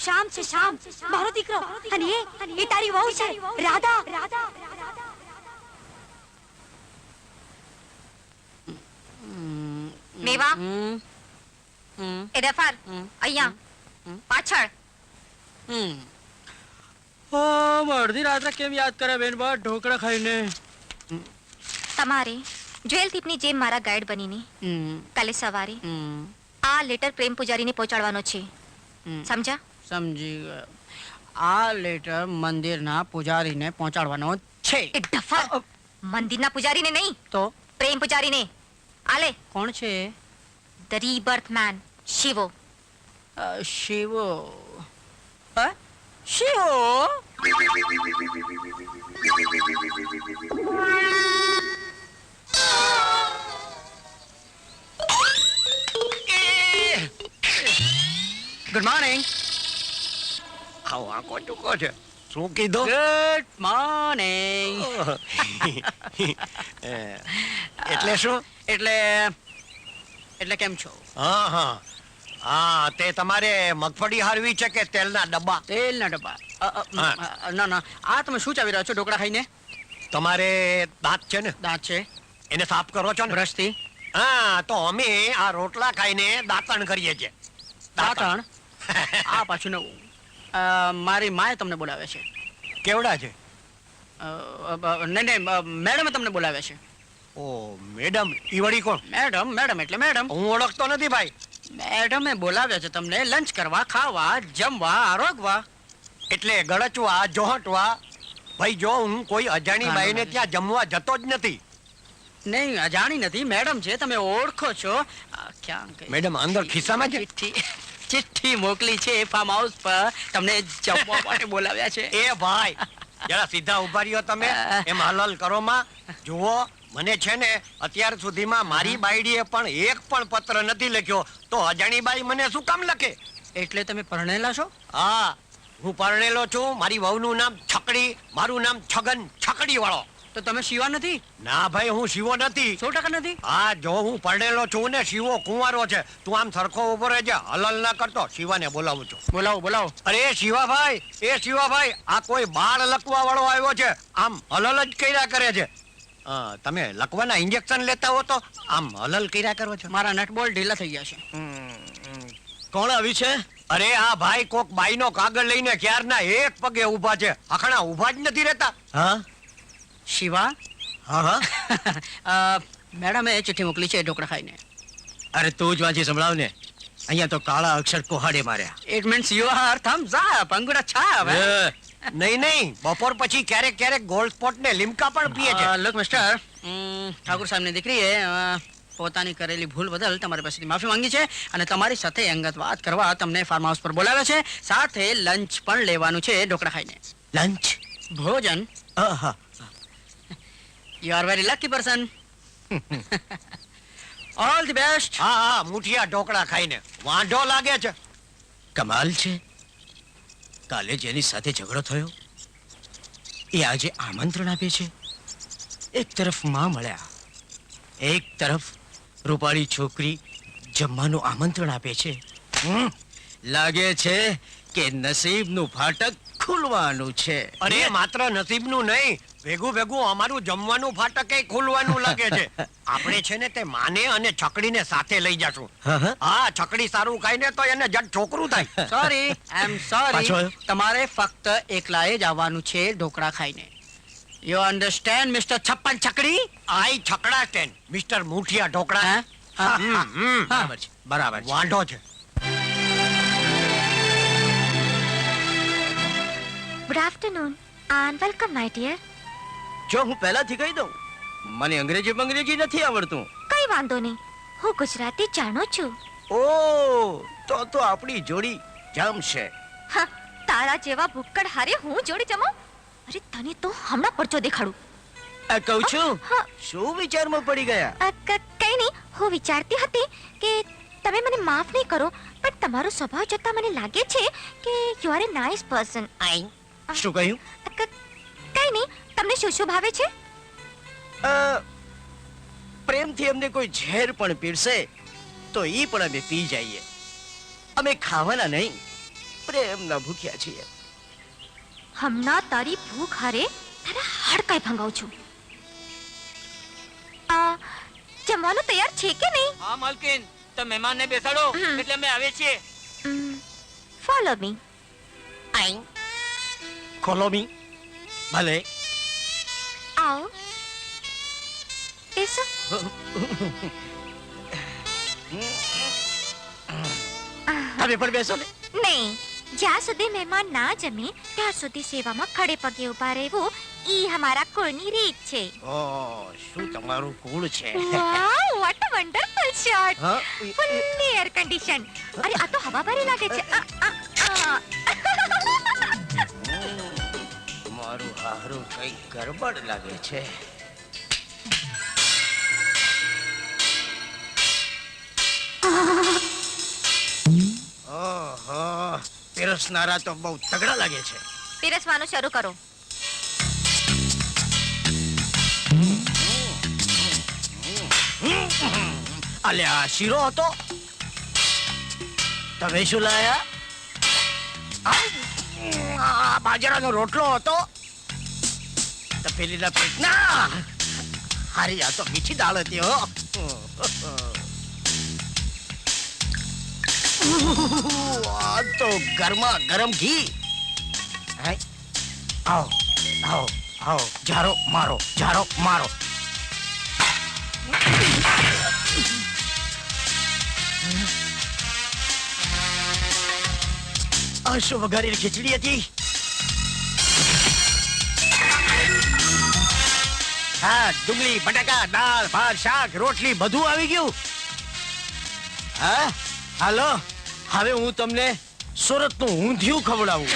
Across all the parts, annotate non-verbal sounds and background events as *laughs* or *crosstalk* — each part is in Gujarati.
શ્યામ છે શ્યામ મારો દીકરો અને એ એ તારી વહુ છે રાધા રાધા મેવા એ દફાર અહીંયા પાછળ અડધી રાત્રે કેમ યાદ કરે બેન બા ઢોકળા ખાઈને તમારે જ્વેલ ટીપની જેમ મારા ગાઈડ બનીને કાલે સવારે આ લેટર પ્રેમ પૂજારીને પહોંચાડવાનો છે હમ. સમજા ગયો. આ લેટર મંદિરના પૂજારીને પહોંચાડવાનો છે. એ ડફર મંદિરના પૂજારીને નહીં તો? પ્રેમ પૂજારીને. આલે. કોણ છે? The rebirth man Shivo. Shivo? હ શિવો ગુડ મોર્નિંગ આવો આંકો ચૂકો છે? શું કીધું? ગુડ મોર્નિંગ *laughs* એટલે શું? એટલે એટલે કેમ છો? હા હા. હા તે તમારે મગફળી હારવી છે કે તેલના ડબ્બા? તેલના ડબ્બા. ના ના. આ તમે શું ચાવી રહ્યા છો ઢોકળા ખાઈને? તમારે દાંત છે ને? દાંત છે. એને સાફ કરો છો ને? બ્રશથી? હા તો અમે આ રોટલા ખાઈને દાંતણ કરીએ છીએ. દાંતણ. આ પાછું નવું. મારી માએ તમને બોલાવે છે. કેવડા છે? નહીં નહીં મેડમે તમને બોલાવે છે. ઓ મેડમ ઈ વળી કોણ? મેડમ મેડમ એટલે મેડમ. હું ઓળખતો નથી ભાઈ. મેડમે બોલાવ્યા છે તમને લંચ કરવા ખાવા જમવા આરોગવા. એટલે ગળચવા જોહટવા. ભાઈ જો હું કોઈ અજાણી બાઈને ત્યાં જમવા જતો જ નથી. નહીં અજાણી નથી. મેડમ છે તમે ઓળખો છો. ક્યાં મેડમ અંદર ખિસ્સામાં છે? ચિઠ્ઠી મોકલી છે ફાર્મ હાઉસ પર. તમને જમવા *laughs* માટે બોલાવ્યા છે. એ ભાઈ જરા સીધા ઊભા રહ્યો તમે. એમ હલલ કરો માં. જુઓ મને છે ને અત્યાર સુધીમાં મારી બાયડીએ પણ એક પણ પત્ર નથી લખ્યો. તો અજાણી બાઈ મને શું કામ લખે? એટલે તમે પરણેલા છો? હા હું પરણેલો છું. મારી વહુનું નામ છકડી મારું નામ છગન છકડી વાળો તો તમે શિવા નથી? ના ભાઈ હું શિવો નથી. સો ટકા નથી? હા જો હું પરણેલો છું ને શિવો કુંવારો છે તું આમ સરખો ઊભો રહેજે હલલ ના કરતો શિવાને બોલાવું છું. બોલાવો બોલાવો. અરે શિવાભાઈ એ શિવાભાઈ આ કોઈ બાળ લકવા વાળો આવ્યો છે આમ હલલ જ કર્યા કરે છે. તમે લકવાના ઇન્જેક્શન લેતા હો તો આમ હલલ કર્યા કરો છો. મારા નટબોલ ઢીલા થઈ ગયા છે. કોણ આવી છે? અરે આ ભાઈ કોક બાઈનો કાગળ લઈને ક્યારના એક પગે ઊભા છે આખણા ઊભા જ નથી રહેતા. હા? શિવા? હા હા. *laughs* મેડમે ચિઠ્ઠી મોકલી છે ઢોકળા ખાઈને. અરે તું જ વાંચી સંભળાવ ને અહીંયા તો કાળા અક્ષર કોહાડે માર્યા. It means you are thumbs up અંગુડા છાપ નહીં નહીં. બપોર પછી ક્યારેક ક્યારેક ગોલ્ડ સ્પોટ ને લીમકા પણ પીએ છે. લુક મિસ્ટર ઠાકુર સાહેબની દીકરીએ પોતાની કરેલી ભૂલ બદલ તમારી પાસેથી માફી માંગી છે અને તમારી સાથે અંગત વાત કરવા તમને ફાર્મ હાઉસ પર બોલાવ્યા છે. સાથે લંચ પણ લેવાનું છે ઢોકળા ખાઈને. લંચ ભોજન? આહા. You are very lucky person. *laughs* All the best. હા હા મુઠિયા ઢોકળા ખાઈને. વાંઢો લાગે છે. કમાલ છે. કાલે જેની સાથે ઝઘડો થયો? એ આજે આમંત્રણ આપે છે. એક તરફમાં મળ્યા. એક તરફ રૂપાળી છોકરી જમવાનું આમંત્રણ આપે છે. હમ, લાગે છે કે નસીબનું ફાટક ખુલવાનું છે. અરે માત્ર નસીબનું નહીં ભેગું ભેગું અમારું જમવાનું ફાટકે ખોલવાનું લાગે છે. આપણે છે ને તે માને અને છકડીને સાથે લઈ જાશું. હા, છકડી સારું ખાઈને તો એને જટ છોકરું થાય. સોરી આઈ એમ સોરી તમારે ફક્ત એકલાએ જ આવવાનું છે ઢોકળા ખાઈને. યુ અન્ડરસ્ટેન્ડ મિસ્ટર છપ્પન છકડી? આઈ છકડા સ્ટેન્ડ. મિસ્ટર મુઠિયા ઢોકળા. બરાબર છે બરાબર વાંઢો છે. Good afternoon and welcome my dear જો હું પહેલાથી કહી દઉં મને અંગ્રેજી અંગ્રેજી નથી આવડતું. કઈ વાંધો નહીં. હું ગુજરાતી જાણું છું. ઓ તો તો આપણી જોડી જમશે હા તારા જેવા ભૂક્કડ હારે હું જોડી જમો? અરે તને તો હમણાં પરચો દેખાડું. આ કહું છું? હા. શું વિચારમાં પડી ગયા? કઈ નહીં હું વિચારતી હતી કે તમે મને માફ નહીં કરો પણ તમારો સ્વભાવ જોતા મને લાગે છે કે you are a nice person I શું કહ્યું? કઈ નહીં તમને શું શું ભાવે છે? પ્રેમથી અમને કોઈ ઝેર પણ પીરસે તો ઈ પણ અમે પી જઈએ. અમે ખાવાના નહીં. પ્રેમના ભૂખ્યા છીએ. હમણાં તારી ભૂખ હારે તારા હાડકાઈ ભંગાવું છું. આ જમવાનું તૈયાર છે કે નહીં? હા માલકીન તો મહેમાનને બેસાડો. એટલે અમે આવે છીએ. ફોલો મી ખોલો મી ભલે. આવો બેસો તમે પણ બેસો ને નહીં જ્યાં સુધી મહેમાન ના જમે ત્યાં સુધી સેવામાં ખડે પગે ઊભા રહેવું ઈ અમારા કુળની રીત છે ઓ શું તમારું કુળ છે wow what a wonderful shot? Fully air condition અરે આ તો હવા ભરી લાગે છે મારું હારું કઈ ગરબડ લાગે છે. ઓહો પીરસનારા તો બહુ તગડા લાગે છે. પીરસવાનું શરૂ કરો. અલ્યા શીરો હતો? તમે શું લાયા? આ, આ બાજરાનો રોટલો હતો? તપેલીના પેટના હારી, આ તો મીઠી દાળ હતી, હો. આ તો ગરમા ગરમ ઘી? આવો આવો આવો. જારો, મારો જારો, મારો. આ શું ખીચડી હતી. હા ડુંગળી, બટાકા, દાળ, ભાત, શાક, રોટલી બધું આવી ગયું. હા? હાલો, હવે હું તમને સુરતનું ઊંધિયું ખવડાવું.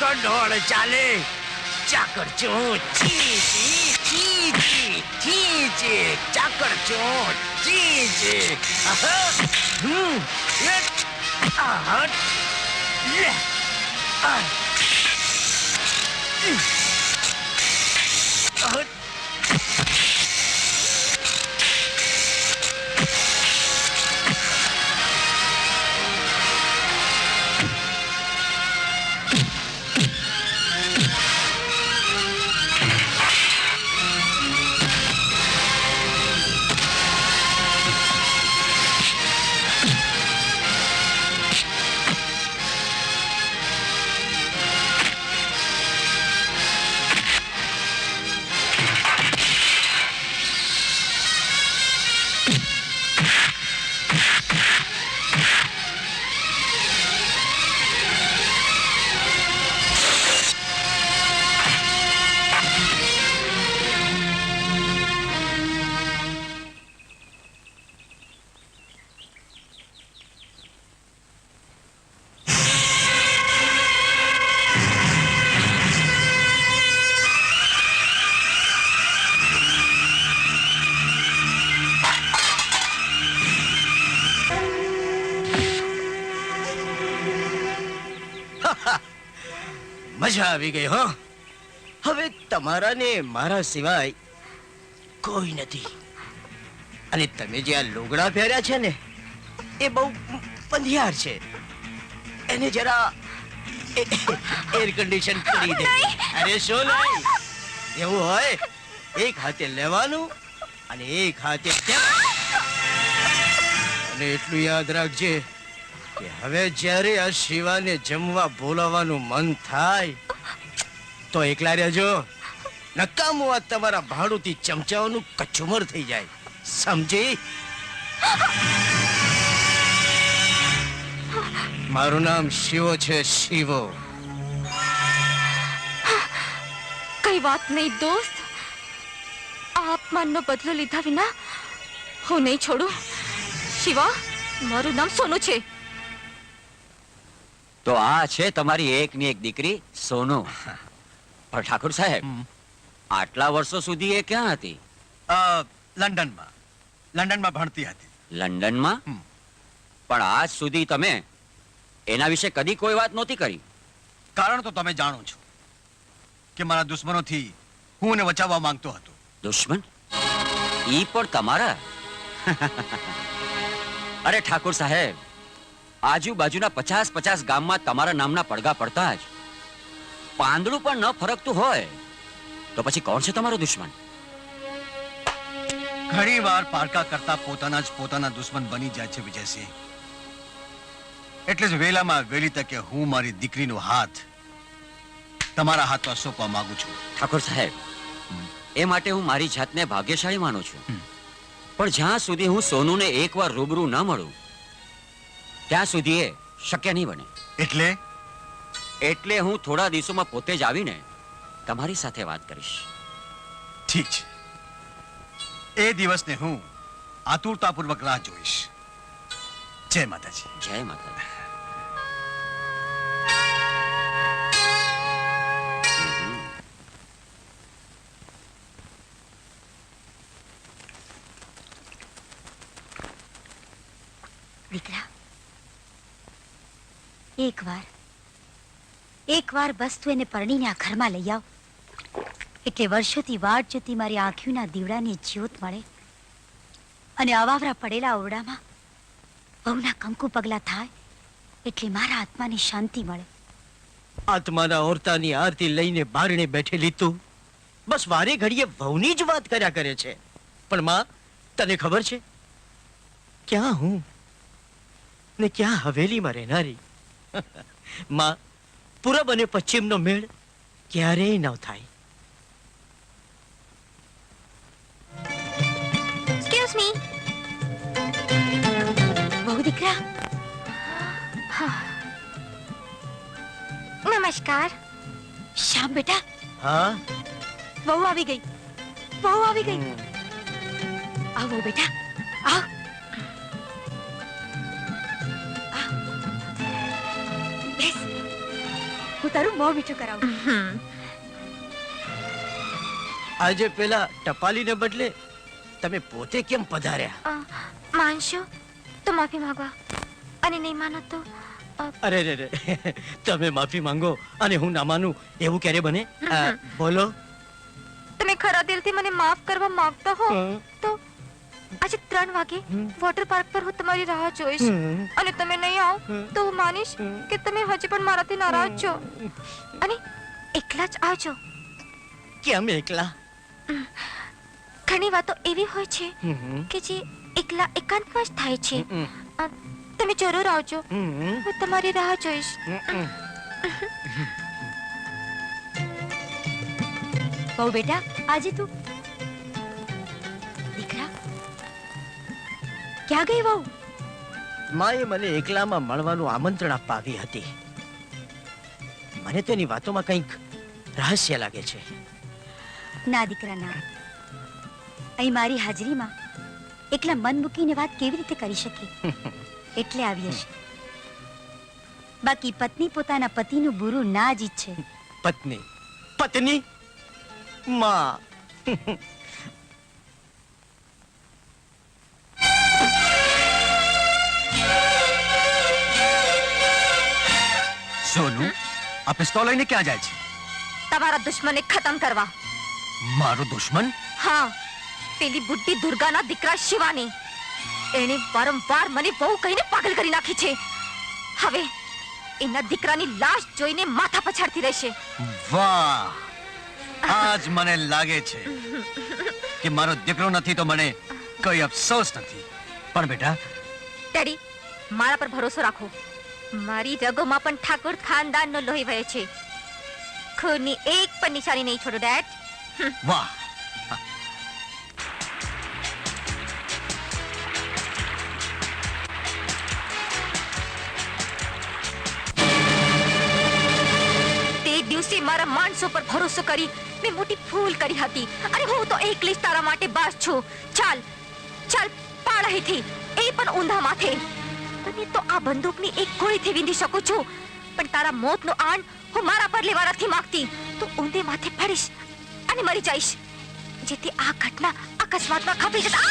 ચાકર ઢોળ ચાલે. ચાકર ચો ચી ચી. ચી ચી ચી ચી ચાકર ચો ચી ચી આહા. હમ. એ. આહા. લે. આ. મજા આવી ગઈ હો. હવે તમારા ને મારા સિવાય કોઈ નથી. અને તમે જે આ લુગડા પહેર્યા છે ને એ બહુ પંધિયાર છે. એને જરા એર કન્ડિશન કરી દે. અરે શું નહીં? એવું હોય? એક હાથે લેવાનું અને એક હાથે અને એટલું યાદ રાખજે કે હવે જ્યારે આ શિવાને જમવા બોલાવવાનું મન થાય, તો એકલા રહેજો. નકામું આ તમારા ભાડુથી ચમચાઓનું કચુમર થઈ જાય. સમજી? મારું નામ શિવો છે, શિવો. કઈ વાત નહીં, દોસ્ત. આ અપમાનનો બદલો લીધા વિના હું નહીં છોડું. શિવા, મારું નામ સોનું છે. તો આ છે તમારી એકની એક દીકરી સોનુ. પણ ઠાકુર સાહેબ આટલા વર્ષો સુધી એ ક્યાં હતી? લંડનમાં. લંડનમાં ભણતી હતી. લંડનમાં? પણ આજ સુધી તમે એના વિશે કદી કોઈ વાત નહોતી કરી? કારણ તો તમે જાણો છો કે મારા દુશ્મનોથી હું એને બચાવવા માંગતો હતો. દુશ્મન? ઈ પણ તમારા? *laughs* અરે ઠાકુર સાહેબ આજુબાજુના પચાસ પચાસ ગામમાં તમારા નામના પડઘા પડતા જ. પાંદડું પણ ન ફરકતું હોય. તો પછી કોણ છે તમારો દુશ્મન? ઘણી વાર પારકા કરતા પોતાના જ પોતાના દુશ્મન બની જાય છે વિજયસિંહ. એટલે જ વેલામાં વેલી તકે હું મારી દીકરીનો હાથ તમારા હાથમાં સોંપવા માંગુ છું. ઠાકોર સાહેબ એ માટે હું મારી જાતને ભાગ્યશાળી માનું છું. પણ જ્યાં સુધી હું સોનુને એકવાર રૂબરૂ ન મળું ત્યાં સુધી એ શક્ય નહીં બને. એટલે? એટલે હું થોડા દિવસોમાં પોતે જ આવીને તમારી સાથે વાત કરીશ. ઠીક છે. એ દિવસને હું આતુરતાપૂર્વક રાહ જોઈશ. જય માતાજી. જય માતા એકવાર. એકવાર બસ તું એને પરણીને આ ઘરમાં લઈ આવ. એટલે વર્ષોથી વાટ જોતી મારી આંખીઓના દીવડાની જ્યોત મળે. અને અવાવરા પડેલા ઓરડામાં બહુના કંકુ પગલા થાય એટલે મારા આત્માને શાંતિ મળે. આત્માના ઓરતાની આરતી લઈને બારણે બેઠેલી તું. બસ વારે ઘડીએ વહુની જ વાત કર્યા કરે છે. પણ માં, તને ખબર છે? ક્યાં હું? ને ક્યાં હવેલીમાં રહેનારી? *laughs* માં પૂરબ અને પશ્ચિમનો મેળ ક્યારેય ન થાય. એક્સક્યુઝ મી બહુ દીકરા. નમસ્કાર. શ્યામ બેટા. હા? બહુ આવી ગઈ. બહુ આવી ગઈ. આવો બેટા. આવ આવ. હું તારું મોં મીઠું કરાવું. આજે પેલા ટપાલીને બદલે તમે પોતે કેમ પધાર્યા? માનશો તો માફી માંગવા અને નહીં માનો તો અરે રે રે તમે માફી માંગો અને હું ના માનું એવું ક્યારે બને? બોલો. તમે ખરા દિલથી મને માફ કરવા માંગતા હો તો આજે ત્રણ વાગે. વોટર પાર્ક પર હું તમારી રાહ જોઈશ. અને તમે નહીં આવો તો હું માનીશ કે તમે હજી પણ મારાથી નારાજ છો. અને એકલા જ આવજો. કેમ એકલા? ઘણી વાતો એવી હોય છે કે જે એકલા એકાંતમાં જ થાય છે. તમે જરૂર આવજો. હમ. હું તમારી રાહ જોઈશ. બહુ બેટા આજે તું દીકરા ક્યાં ગઈ વહુ? માએ મને એકલામાં મળવાનું આમંત્રણ આપવા આવી હતી. મને તેની વાતોમાં કંઈક રહસ્ય લાગે છે. ના દીકરા ના. અહીં મારી હાજરીમાં એકલા મન મૂકીને વાત કેવી રીતે કરી શકે? એટલે આવી હશે. બાકી પત્ની પોતાના પતિનું બુરું ના જ ઈચ્છે. પત્ની? પત્ની? માં. સોનુ આ પિસ્તોલ લઈને ક્યાં જાય છે? તમારા દુશ્મને ખતમ કરવા. મારો દુશ્મન? હા પેલી બુદ્ધિ દુર્ગાના દીકરા શિવાની. એણે વારંવાર મને બહુ કહીને પાગલ કરી નાખી છે. હવે એના દીકરાની લાશ જોઈને માથા પછાડતી રહેશે. વાહ! આજ મને લાગે છે કે મારો દીકરો નથી તો મને કોઈ અફસોસ નથી. પણ બેટા ડેડી મારા પર ભરોસો રાખો. મારી રગોમાં પણ ઠાકોર ખાનદાનનો લોહી વહે છે. ખૂનની એક પણ નિશાની નહીં છોડો ડેડ. વાહ. તે દિવસે મારા માણસો પર ભરોસો કરી મેં મોટી ભૂલ કરી હતી. અને હું તો એકલી જ તારા માટે બાસ છું. ચાલ ચાલ પાડ અહીંથી એ પણ ઊંધા માથે. તને તો આ બંદૂકની એક ગોળીથી વિંધી શકું છું. પણ તારા મોતનો આણ હું મારા પર લેવા નથી માંગતી. તું ઊંધે માથે પડીશ અને મરી જઈશ. જેથી આ ઘટના અકસ્માતમાં ખપી જતા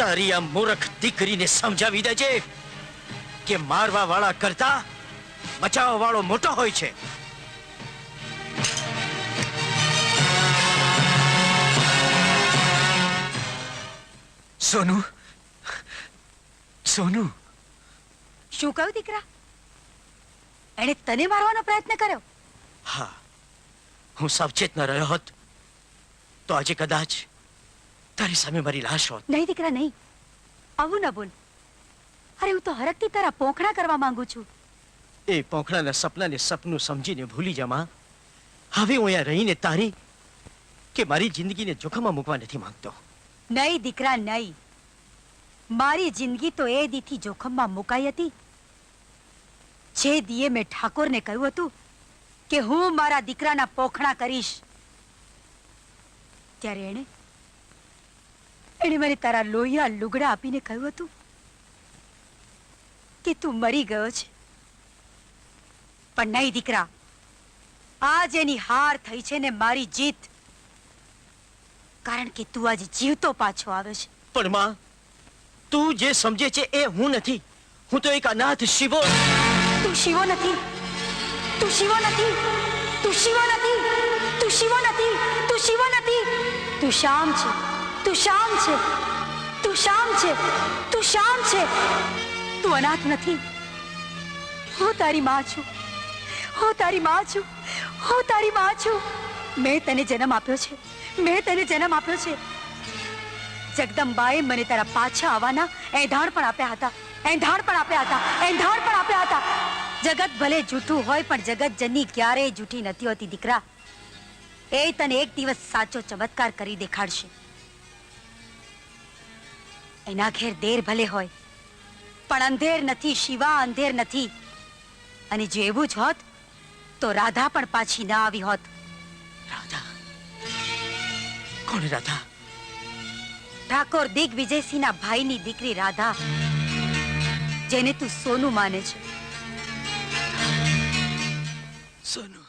તારી આ મૂર્ખ દીકરીને સમજાવી દેજે કે મારવા વાળા કરતા બચાવવા વાળો મોટો હોય છે. સોનુ સોનુ. શું કહ્યું દીકરા? એણે તને મારવાનો પ્રયત્ન કર્યો? હા હું સાવચેત ન રહ્યો હોત તો આજે કદાચ તારી સામે મારી લાશ હોત. નહીં દીકરા નહીં. આવું ના બોલ. અરે હું તો હરકથી તારા પોખણા કરવા માંગુ છું. એ પોખડાના સપનાને સપનું સમજીને ભૂલી જમા હવે હું અહીંયા રહીને તારી કે મારી જિંદગીને જોખમમાં મૂકવા નથી માંગતો. નહીં દીકરા નહીં. મારી જિંદગી તો એ દીથી જોખમમાં મુકાઈ હતી. જે દીએ મેં ઠાકોરને કહ્યું હતું કે હું મારા દીકરાના પોખણા કરીશ. ત્યારે એણે એણે મને તારા લોહિયા લુગડા આપીને કહ્યું હતું કે તું મરી ગયો છે. પણ નહીં દીકરા આજ એની હાર થઈ છે ને મારી જીત. કારણ કે તું આજે જીવતો પાછો આવે છે. પણ માં તું જે સમજે છે એ હું નથી. હું તો એક અનાથ શિવો. તું શિવો નથી. તું શિવો નથી. તું શિવો નથી. તું શિવો નથી. તું શિવો નથી. તું શામ છે. તું શામ છે. તું શામ છે. તું શામ છે. તું અનાથ નથી. હું તારી માં છું. હું તારી માં છું. હું તારી માં છું. મેં તને જન્મ આપ્યો છે. મેં તને જન્મ આપ્યો છે. જગદંબાએ મને તારા પાછા આવવાના એંધાણ પણ આપ્યા હતા. એંધાણ પણ આપ્યા હતા. એંધાણ પણ આપ્યા હતા. જગત ભલે જૂઠું હોય, પણ જગત જની ક્યારેય જૂઠી નથી હોતી, દીકરા. એ તને એક દિવસ સાચો ચમત્કાર કરી દેખાડશે. એના ઘેર દેર ભલે હોય પણ અંધેર નથી શિવા અંધેર નથી. અને જો એવું જ હોત તો રાધા પણ પાછી ના આવી હોત. રાધા? કોણ રાધા? ઠાકોર દિગ્વિજયસિંહના ભાઈની દીકરી રાધા જેને તું સોનું માને છે. સોનું?